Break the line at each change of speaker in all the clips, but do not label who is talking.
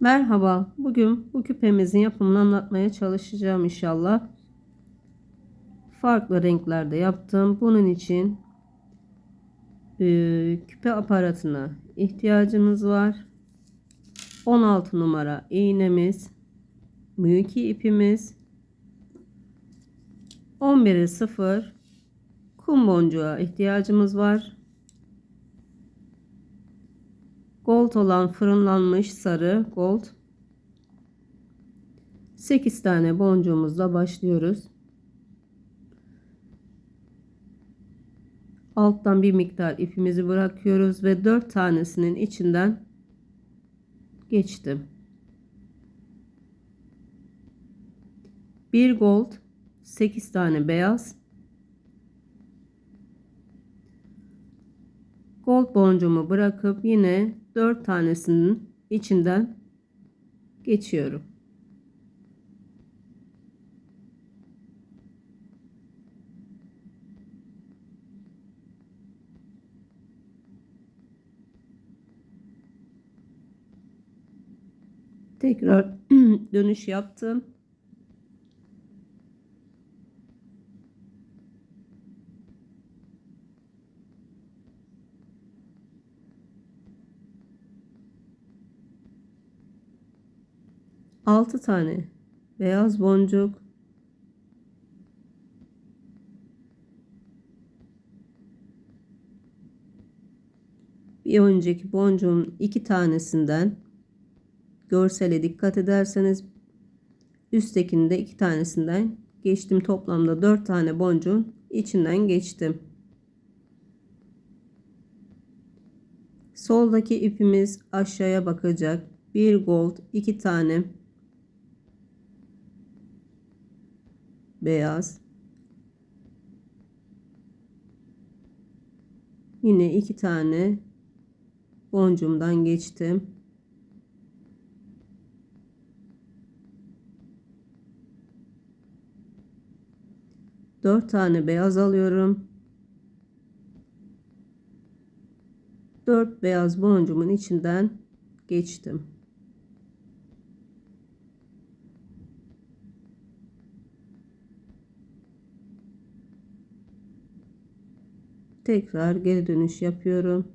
Merhaba. Bugün bu küpemizin yapımını anlatmaya çalışacağım inşallah. Farklı renklerde yaptım. Bunun için e, küpe aparatına ihtiyacımız var. 16 numara iğnemiz, mülki ipimiz, 11'e 0 kum boncuğa ihtiyacımız var. Gold olan fırınlanmış sarı gold. 8 tane boncuğumuzla başlıyoruz. Alttan bir miktar ipimizi bırakıyoruz ve 4 tanesinin içinden geçtim. Bir gold, 8 tane beyaz, gold boncuğumu bırakıp yine 4 tanesinin içinden geçiyorum. Tekrar dönüş yaptım. Altı tane. Beyaz boncuk. Bir önceki boncuğun iki tanesinden görsele dikkat ederseniz üsttekinde iki tanesinden geçtim. Toplamda dört tane boncuğun içinden geçtim. Soldaki ipimiz aşağıya bakacak. Bir gold iki tane beyaz. Yine iki tane boncuğumdan geçtim. Dört tane beyaz alıyorum. Dört beyaz boncuğumun içinden geçtim tekrar geri dönüş yapıyorum.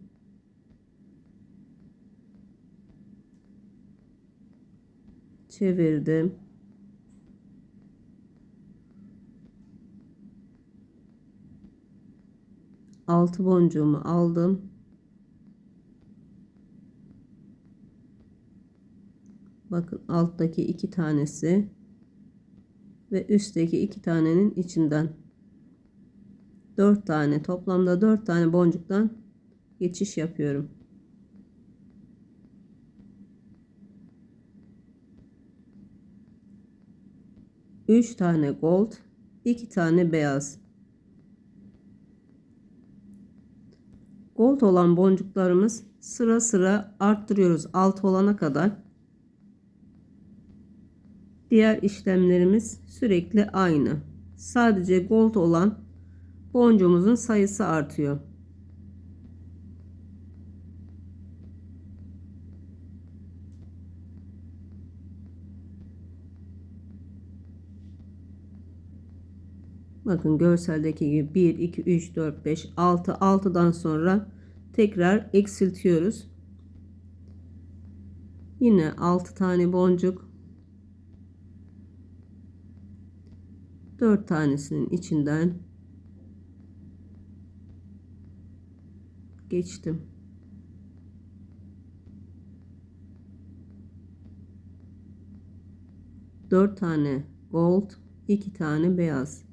Çevirdim. Altı boncuğumu aldım. Bakın alttaki iki tanesi ve üstteki iki tanenin içinden 4 tane toplamda 4 tane boncuktan geçiş yapıyorum. Üç tane gold, iki tane beyaz. Gold olan boncuklarımız sıra sıra arttırıyoruz alt olana kadar. Diğer işlemlerimiz sürekli aynı. Sadece gold olan boncuğumuzun sayısı artıyor. Bakın görseldeki gibi 1, 2, 3, 4, 5, 6, 6'dan sonra tekrar eksiltiyoruz. Yine 6 tane boncuk 4 tanesinin içinden geçtim. Dört tane gold, iki tane beyaz.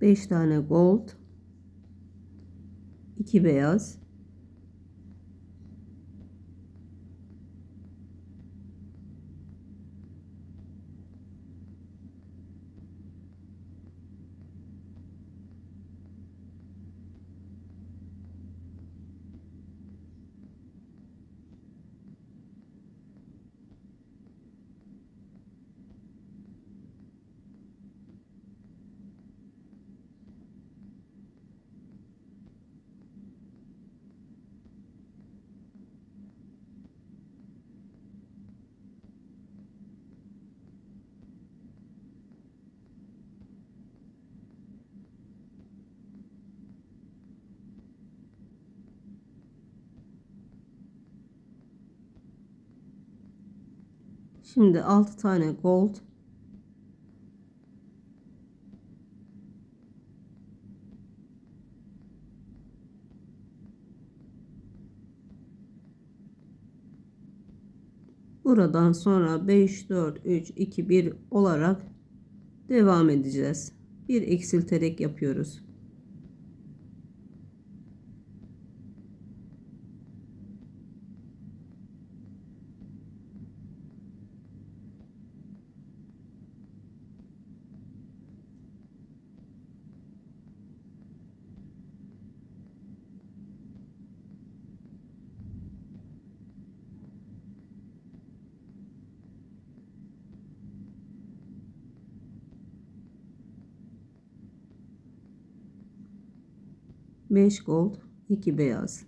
5 tane gold, 2 beyaz, Şimdi 6 tane gold, Buradan sonra 5, 4, 3, 2, 1 olarak devam edeceğiz. Bir eksilterek yapıyoruz. Beş gold, 2 beyaz.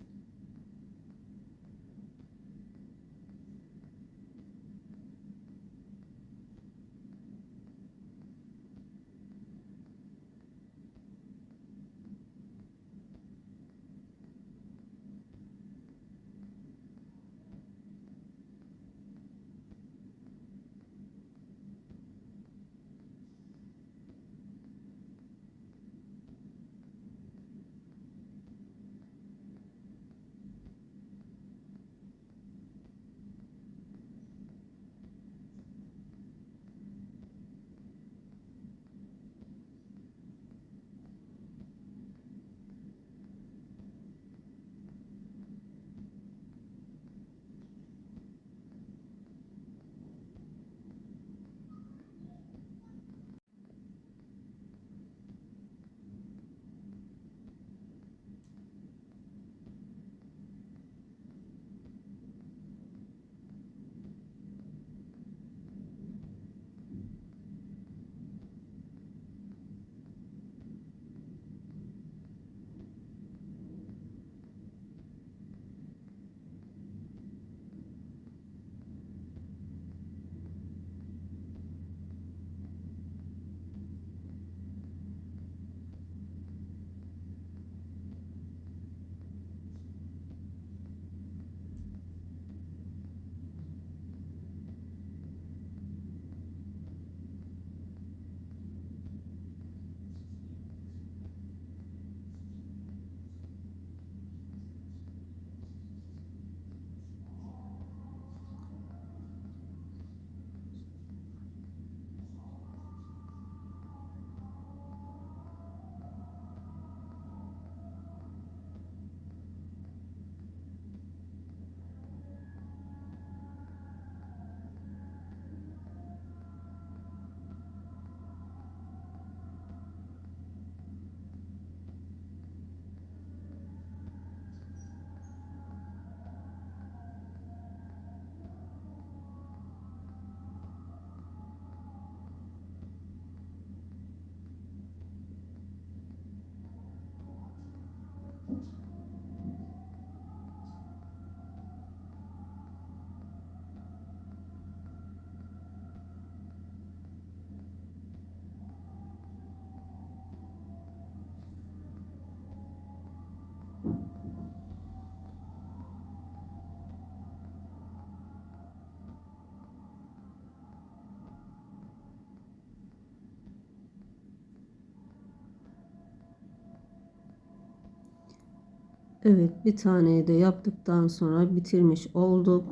Evet bir taneyi de yaptıktan sonra bitirmiş olduk.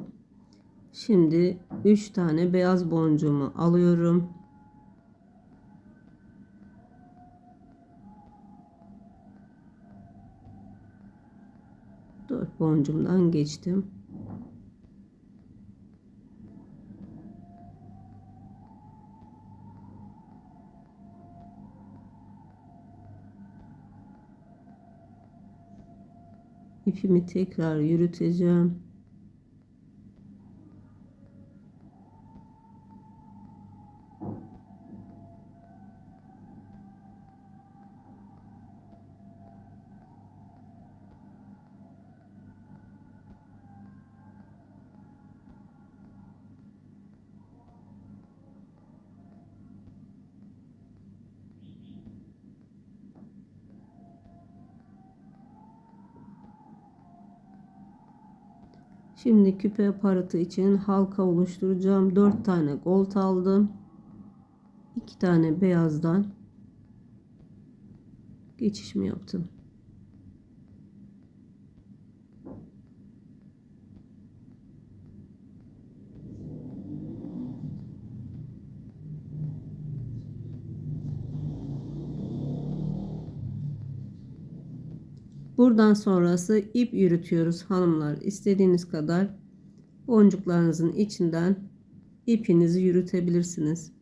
Şimdi 3 tane beyaz boncuğumu alıyorum. Dört boncuğumdan geçtim. İpimi tekrar yürüteceğim. Şimdi küpe aparatı için halka oluşturacağım. 4 tane gold aldım. 2 tane beyazdan geçişimi yaptım. Buradan sonrası ip yürütüyoruz hanımlar. İstediğiniz kadar boncuklarınızın içinden ipinizi yürütebilirsiniz.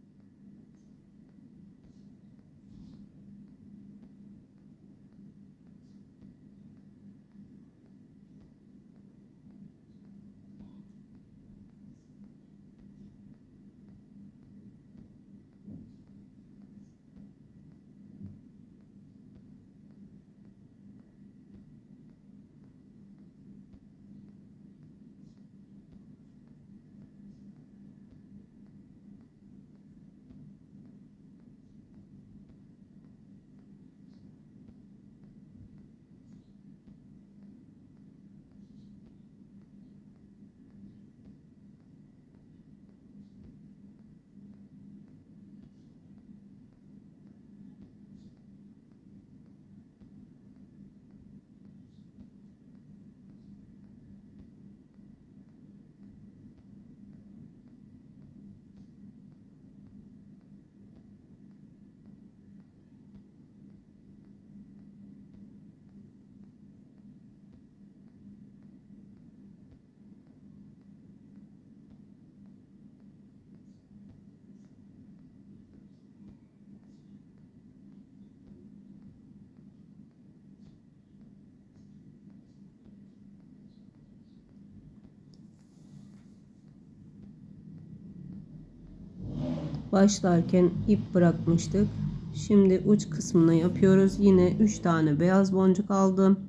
Başlarken ip bırakmıştık. Şimdi uç kısmını yapıyoruz. Yine 3 tane beyaz boncuk aldım.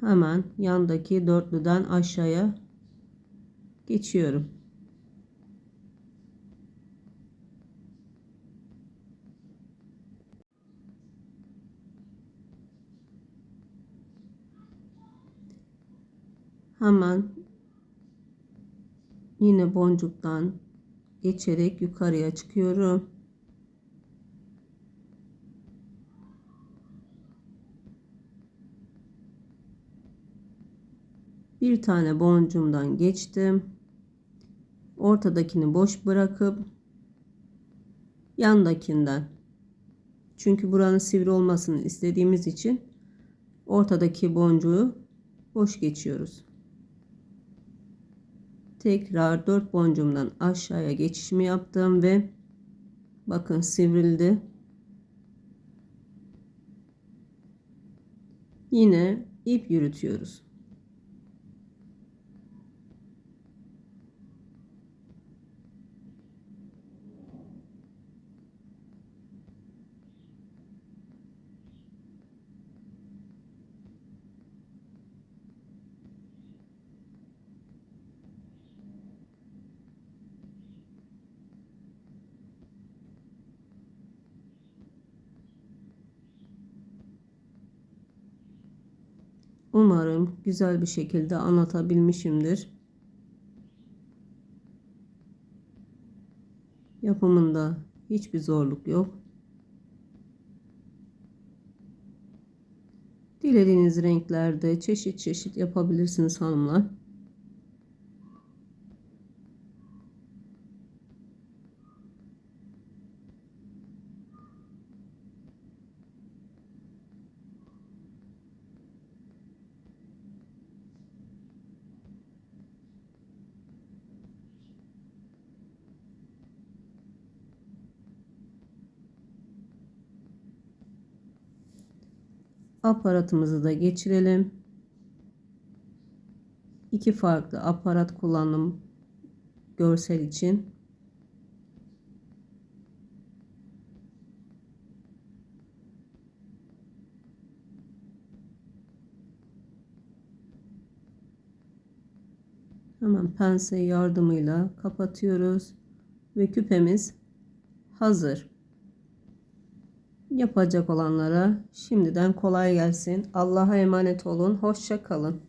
Hemen yandaki dörtlüden aşağıya geçiyorum. Hemen yine boncuktan geçerek yukarıya çıkıyorum. Bir tane boncuğumdan geçtim. Ortadakini boş bırakıp yandakinden çünkü buranın sivri olmasını istediğimiz için ortadaki boncuğu boş geçiyoruz tekrar 4 boncuğumdan aşağıya geçişimi yaptım ve bakın sivrildi. Yine ip yürütüyoruz. Umarım güzel bir şekilde anlatabilmişimdir. Yapımında hiçbir zorluk yok. Dilediğiniz renklerde çeşit çeşit yapabilirsiniz hanımlar. Aparatımızı da geçirelim. İki farklı aparat kullandım görsel için. Hemen pense yardımıyla kapatıyoruz ve küpemiz hazır. Yapacak olanlara şimdiden kolay gelsin. Allah'a emanet olun. Hoşça kalın.